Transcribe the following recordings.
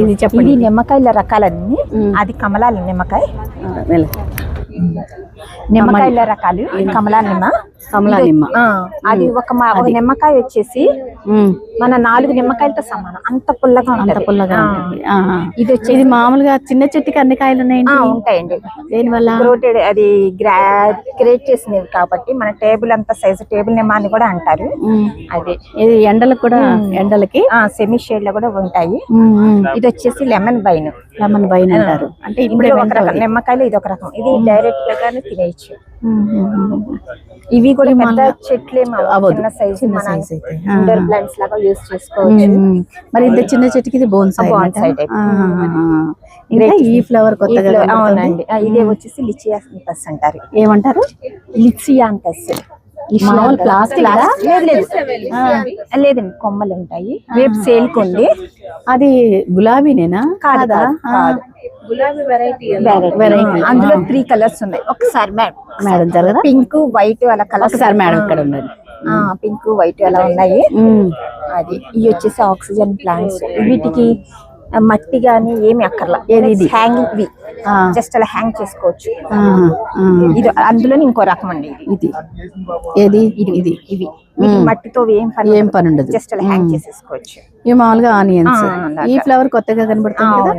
ఇది చెప్పండి. ఇది నిమ్మకాయల రకాలన్నీ. అది కమలాల నిమ్మకాయ. నిమ్మకాయల రకాలు. ఇది కమలా నిమ్మ. కమలా నిమ్మ. అది ఒక నిమ్మకాయ వచ్చేసి మన నాలుగు నిమ్మకాయలతో సమానం. అంత పుల్లగా అంత పుల్లగా. ఇది వచ్చి ఇది మామూలుగా చిన్న చెట్టుకి అన్ని కాయలు ఉన్నాయండి ఉంటాయండి. దేనివల్ల? గ్రోటెడ్ అది గ్రేట్ చేసినవి కాబట్టి మన టేబుల్ అంత సైజు టేబుల్ నిమ్మ అని కూడా అంటారు. అది. ఇది ఎండలకు కూడా ఎండలకి? సెమీ షేడ్లో కూడా ఉంటాయి. ఇది వచ్చేసి లెమన్ వైన్ లెమన్ వైన్ అంటారు. అంటే ఇప్పుడే ఒక రకం నిమ్మకాయలు ఇది ఒక రకం. ఇది డైరెక్ట్గా గానే తినేయచ్చు. ఇవి కూడా పెద్ద చెట్లు. చిన్న సైజు చిన్న అయితే. ఇండోర్ ప్లాంట్స్ లాగా యూస్ చేసుకోవచ్చు. మరి ఇంత చిన్న చెట్టుకి ఇది బోన్ సైడ్ Bonsai type. ఇంకా ఈ ఫ్లవర్ కొత్తగా. అవునండి. ఇదే వచ్చేసి లిచియాంతస్ అంటారు. ఏమంటారు? లిచియాంతస్ మామూలు దా? లేదు లేదండి కొమ్మలు ఉంటాయి. రేపు సేల్ కొండి. అది గులాబీనేనా? కాదు కాదా కాదు, కాదు. Variety. అందులో త్రీ కలర్స్ ఉన్నాయి. ఒకసారి మేడం మేడం జరగదా పింక్ వైట్ అలా కలర్స్ ఒకసారి మేడం ఇక్కడ ఉండండి. పింక్ వైట్ అలా ఉన్నాయి. అది ఇవి వచ్చేసి ఆక్సిజన్ ప్లాంట్స్. వీటికి మట్టి గాని ఏమి అక్కర్లా. ఏది ఇది? హ్యాంగింగ్ వి జస్ట్ అలా హ్యాంగ్ చేసుకోవచ్చు. ఇది అందులో ఇంకో రకం అండి ఇది. ఇది. ఏది? ఇది ఇవి. వీటికి మట్టితో ఏం పని ఏం పని ఉండదు. జస్ట్ అలా హ్యాంగ్ చేసేసుకోవచ్చు. ఇవి మామూలుగా ఆనియన్స్. ఈ ఫ్లవర్ కొత్తగా కనబడుతుంది కదా.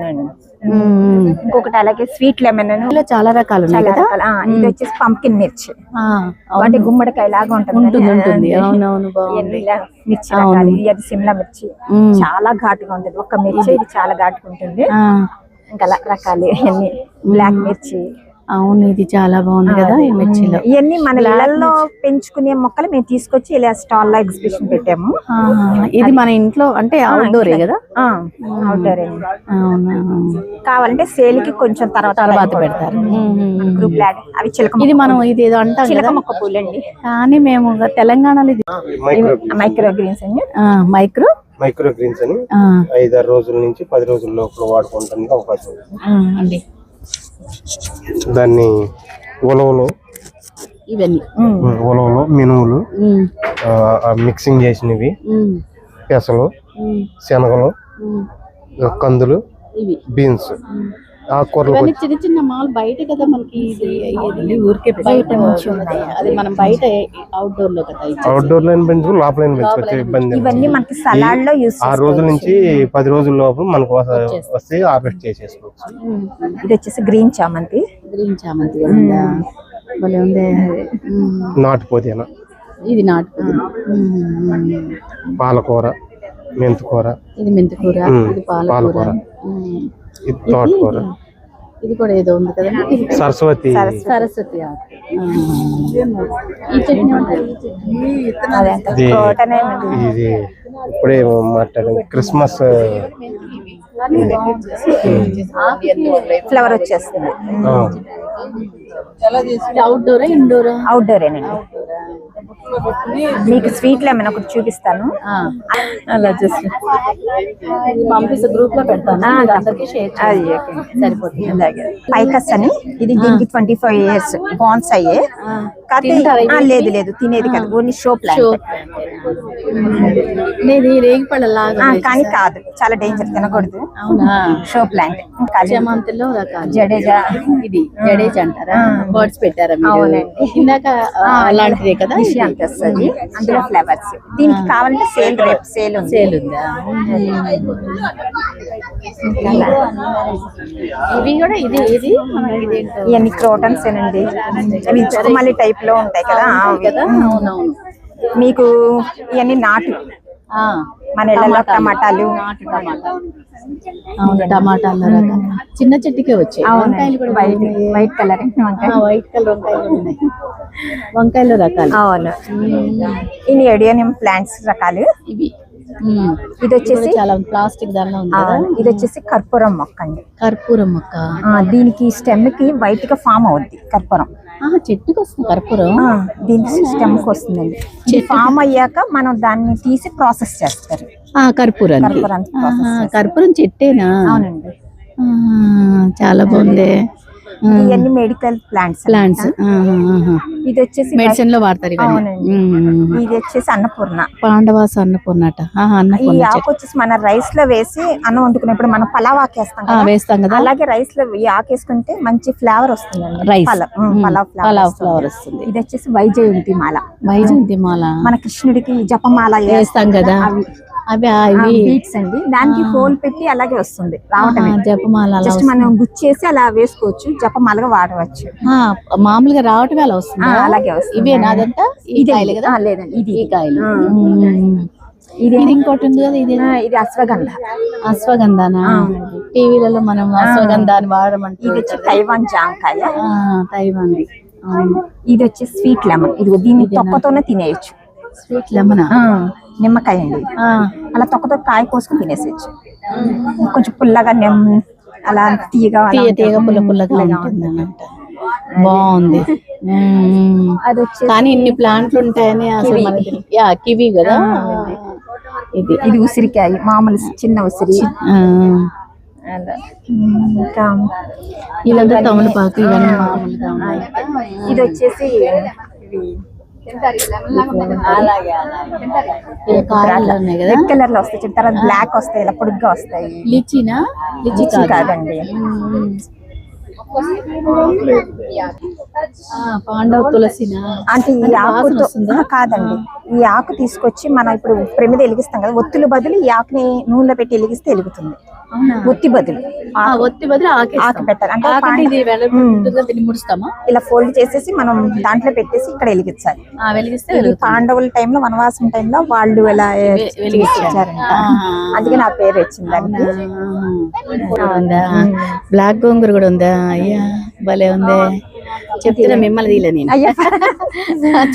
ఇంకొకటి అలాగే స్వీట్ లెమన్ చాలా రకాలు ఉన్నాయి కదా? ఇది వచ్చేసి పంకిన్ మిర్చి. అంటే గుమ్మడికాయ లాగా ఉంటుంది అవునవును మిర్చి అది సిమ్లా మిర్చి. చాలా ఘాటుగా ఉంటుంది. ఒక మిర్చి ఇది చాలా ఘాటుగా ఉంటుంది. ఇంకా రకాలు బ్లాక్ మిర్చి. అవును ఇది చాలా బాగుంది కదా ఈ మిర్చిలో. ఇవన్నీ మన ఇళ్ళలో పెంచుకునే మొక్కలు మేము తీసుకొచ్చి ఇలా స్టాల్లో ఎగ్జిబిషన్ పెట్టాము. ఇది మన ఇంట్లో అంటే అవుట్డోరే కదా? అవుట్డోర్ అవునా? కావాలంటే సేల్కి కొంచెం తర్వాత తర్వాత పెడతారు. గ్రూప్ లాడ్ అవి చిలక ఇది మనం ఇది ఏదో అంటాం చిలక కదా? మొక్క పూలండి. కానీ మేము తెలంగాణలో ఇది మైక్రో మైక్రో గ్రీన్స్ అండి. ఆ, మైక్రో మైక్రో గ్రీన్స్ అని ఐదారు రోజుల నుంచి పది రోజుల లోపల వాడుకోవడానికి అవకాశం ఉంది. అండి. దాన్ని ఉలవలు ఇవన్నీ. ఉలవలు మినుములు మిక్సింగ్ చేసినవి పెసలు శనగలు. కందులు బీన్స్. ఆకుకూరలు చిన్న చిన్న మాల్ బయట కదా మనకి ఇది ఊరికే బయట నుంచి అది మనం బయట అవుట్డోర్లో కదా. అవుట్డోర్ లైన్ పెంచుకు లోపల లైన్ ఇబ్బంది ఇవన్నీ. మనకి సలాడ్లో యూస్ ఆరు రోజుల నుంచి పది రోజుల లోపల మనకు వస్త- హార్వెస్ట్ చేసేసుకోవచ్చు. ఇది వచ్చేసి గ్రీన్ చామంతి. గ్రీన్ చామంతి భలే ఉంది. ఇది పాలకూర మెంతికూర. ఇది మెంతికూర ఉమ్, ఇది పాలకూర. తోటకూర ఇది కూడా ఏదో ఉంది ఇది సరస్వతి. సరస్వతి. ఇది ఇప్పుడే మాట్లాడాం క్రిస్మస్ ఫ్లవర్ వచ్చేస్తుంది. అవుట్డోరా ఇండోరా అవుట్డోరేనండి మీకు స్వీట్ లెమన్ ఒకటి చూపిస్తాను. అలా చేసి పంపిస్తే గ్రూప్లో పెడతాను. అందరికీ షేర్ సరిపోతుంది. అలాగే. పైకస్ అని. ఇది దీనికి ట్వంటీ ఫైవ్ ఇయర్స్ బాన్స్ అయ్యే. కాకపోతే లేదు లేదు. తినేది కాదు. ఓన్లీ షో ప్లాంట్ కానీ కాదు. చాలా డేంజర్ తినకూడదు. అవునా? షో ప్లాంట్ రకాలు. జడేజా. ఇది జడేజ్ అంటారా? బర్డ్స్ పెట్టారా అవునండి. ఇందాక అలాంటిదే కదా అంత వస్తుంది అందులో ఫ్లవర్స్ దీనికి కావాలంటే సేల్ రేపు సేల్ ఉంది. సేల్ ఉందా ఇవి కూడా ఇది ఇది ఇవన్నీ క్రోటన్స్ ఏనండి. అవి చుక్కమల్లి టైప్లో ఉంటాయి కదా మీకు ఇవన్నీ నాటు. మన ఇళ్ళలో టమాటాలు. అవును టమాటాల చిన్న చెట్టుకే వచ్చాయి. వంకాయలు కూడా white white colour white colour వంకాయలు ఉన్నాయి. వంకాయలు రకాలు. అవును. ఇన్ని ఎడియోనియం ప్లాంట్స్ రకాలు. ఇవి. ఇది వచ్చేసి చాలా ప్లాస్టిక్ దానిలో ఉంది ఇది వచ్చేసి కర్పూరం మొక్క అండి. కర్పూరం మొక్క. దీనికి స్టెమ్కి వైట్గా ఫామ్ అవుద్ది కర్పూరం. చెట్టుకి వస్తుంది కర్పూరం. ఆ, దీనికి స్టెమ్కి వస్తుందండి ఫామ్ అయ్యాక మనం దాన్ని తీసి ప్రాసెస్ చేస్తారు. ఆహా, కర్పూరం చెట్టేనా? అవునండి. చాలా బాగుంది. ఇవన్నీ మెడికల్ ప్లాంట్స్ ప్లాంట్స్. ఇది వచ్చేసి మెడిసిన్లో వాడతారు. ఇది వచ్చేసి అన్నపూర్ణ. పాండవాస ఈ అన్నపూర్ణ చెట్టు. ఆకు వచ్చేసి మన రైస్లో వేసి అన్నం వండుకునేప్పుడు మనం పలావ్ ఆకేస్తాం వేస్తాం కదా. అలాగే రైస్లో ఈ ఆకేసుకుంటే మంచి ఫ్లేవర్ వస్తుందండి. రైస్. పలావ్ పలావ్ ఫ్లేవర్ వస్తుంది. ఫ్లవర్ వస్తుంది. ఇది వచ్చేసి వైజయంతి మాల వైజయంతి మాల మన కృష్ణుడికి జపమాల వేస్తాం కదా. అవి అవి బీట్స్ అండి. దానికి హోల్ పెట్టి అలాగే వస్తుంది. రావటమే. ఆహా, జపమాల అలా జస్ట్ మనం గుచ్చేసి అలా వేసుకోవచ్చు జపమాలగా వాడవచ్చు. మామూలుగా రావటం అలా వస్తుంది? అలాగే వస్తుంది. ఇవే నాదంతా ఈ ఇది కాయలు కదా? లేదండి. ఇది. ఈ కాయలు. ఇది ఇంకోటి ఉంది కదా ఇది? ఇది అశ్వగంధ. అశ్వగంధానా. టీవీలలో మనం అశ్వగంధాన్ని వాడమంటూ ఇది వచ్చి తైవాన్ జాంకాయ. అవును. ఇది వచ్చి స్వీట్ లెమన్. ఇది దీన్ని తొక్కతోనే తినేయచ్చు. Sweet lemon? నిమ్మకాయ అండి. అలా తొక్కతో కాయ కోసుకుని తినేసేయచ్చు కొంచెం పుల్లగా నిమ్ అలా తీయగా తీయ పుల్ల పుల్లగా ఉంటుంది. బాగుంది. కానీ ఇన్ని ప్లాంట్లు ఉంటాయని అసలు మనకి యా కివి కదా? ఇది. ఇది ఉసిరికాయ మామూలు చిన్న ఉసిరి. ఇంకా తమలపాకు ఇవన్నీ మామూలుగా ఇది వచ్చేసి రెడ్ కలర్లో వస్తాయి చూడు, తర్వాత బ్లాక్ వస్తాయి ఇలా పొడుగ్గా వస్తాయి. లిచీనా లిచీ లిచీ కాదు. కాదండి. పాండవ తులసినా? అంటే ఈ ఆకుతో కాదండి. ఈ ఆకు తీసుకొచ్చి మనం ఇప్పుడు ప్రమిద వెలిగిస్తాం కదా ఒత్తుల బదులు ఈ ఆకుని నూనెలో పెట్టి వెలిగిస్తే వెలుగుతుంది? ఒత్తి బదులు. ఒత్తి ఆకేస్తాం. ఆకు పెట్టాలి. అంటే ముడుస్తామా? ఇలా ఫోల్డ్ చేసేసి మనం దాంట్లో పెట్టేసి ఇక్కడ వెలిగించాలి. వెలిగిస్తే. పాండవుల టైంలో వనవాసం టైంలో వాళ్ళు ఇలా వెలిగించారు. ఇచ్చారంట ఆహా. అందుకే నా పేరు వచ్చింది దానికి. కూడా ఉందా? బ్లాక్ గోంగూర కూడా ఉందా? అయ్యా భలే ఉంది. చెప్తున్నా మిమ్మల్ని తీలే నేను.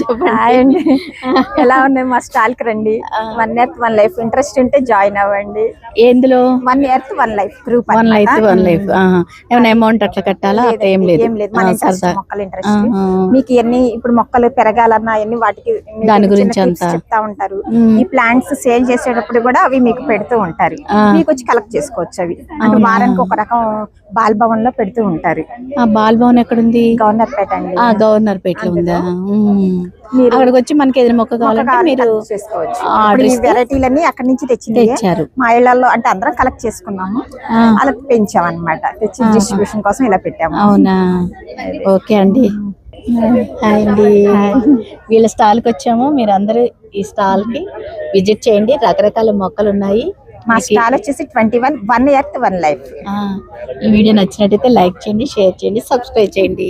చెప్పండి. అండి ఎలా ఉన్నాయి మా స్టాల్కి రండి one earth one life. Interest ఉంటే జాయిన్ అవ్వండి. ఎందులో? One earth one life group one life one life. ఏమైనా అమౌంట్ అట్లా కట్టాలా? ఏం లేదు. ఏం లేదు. మన మొక్కల ఇంట్రెస్ట్. మీకు ఎన్ని ఇప్పుడు మొక్కలు పెరగాలన్నా ఎన్ని వాటికి దాని గురించి అంతా. చెప్తా ఉంటారు. ఈ ప్లాంట్స్ సేల్ చేసేటప్పుడు కూడా అవి మీకు పెడుతూ ఉంటారు. మీకు వచ్చి కలెక్ట్ చేసుకోవచ్చు అవి. అంటే వారానికి ఒక రకం బాల్ భవన్లో పెడుతూ ఉంటారు. ఆ బాల్ భవన్ ఎక్కడుంది? గవర్నర్ పేట అండి. ఆ గవర్నర్ పేటలో ఉందా. మీరు- అక్కడికి వచ్చి మనకి ఏదైనా మొక్క కావాలంటే కావాలి మీరు చేసుకోవచ్చు. వెరైటీలన్నీ అక్కడి నుంచి తెచ్చింది. తెచ్చారు. మా ఇళ్ళలో అంటే అందరం కలెక్ట్ చేసుకున్నాము. అలా పెంచాం అన్నమాట తెచ్చి డిస్ట్రిబ్యూషన్ కోసం ఇలా పెట్టాము. అవునా? ఓకే అండి. అండి. వీళ్ళ స్టాల్కి వచ్చాము. మీరు అందరూ ఈ స్టాల్కి విజిట్ చేయండి. రకరకాల మొక్కలు ఉన్నాయి మా స్టాల్ వచ్చేసి twenty one one earth one life. ఈ వీడియో నచ్చినట్టయితే లైక్ చేయండి షేర్ చేయండి సబ్స్క్రైబ్ చేయండి.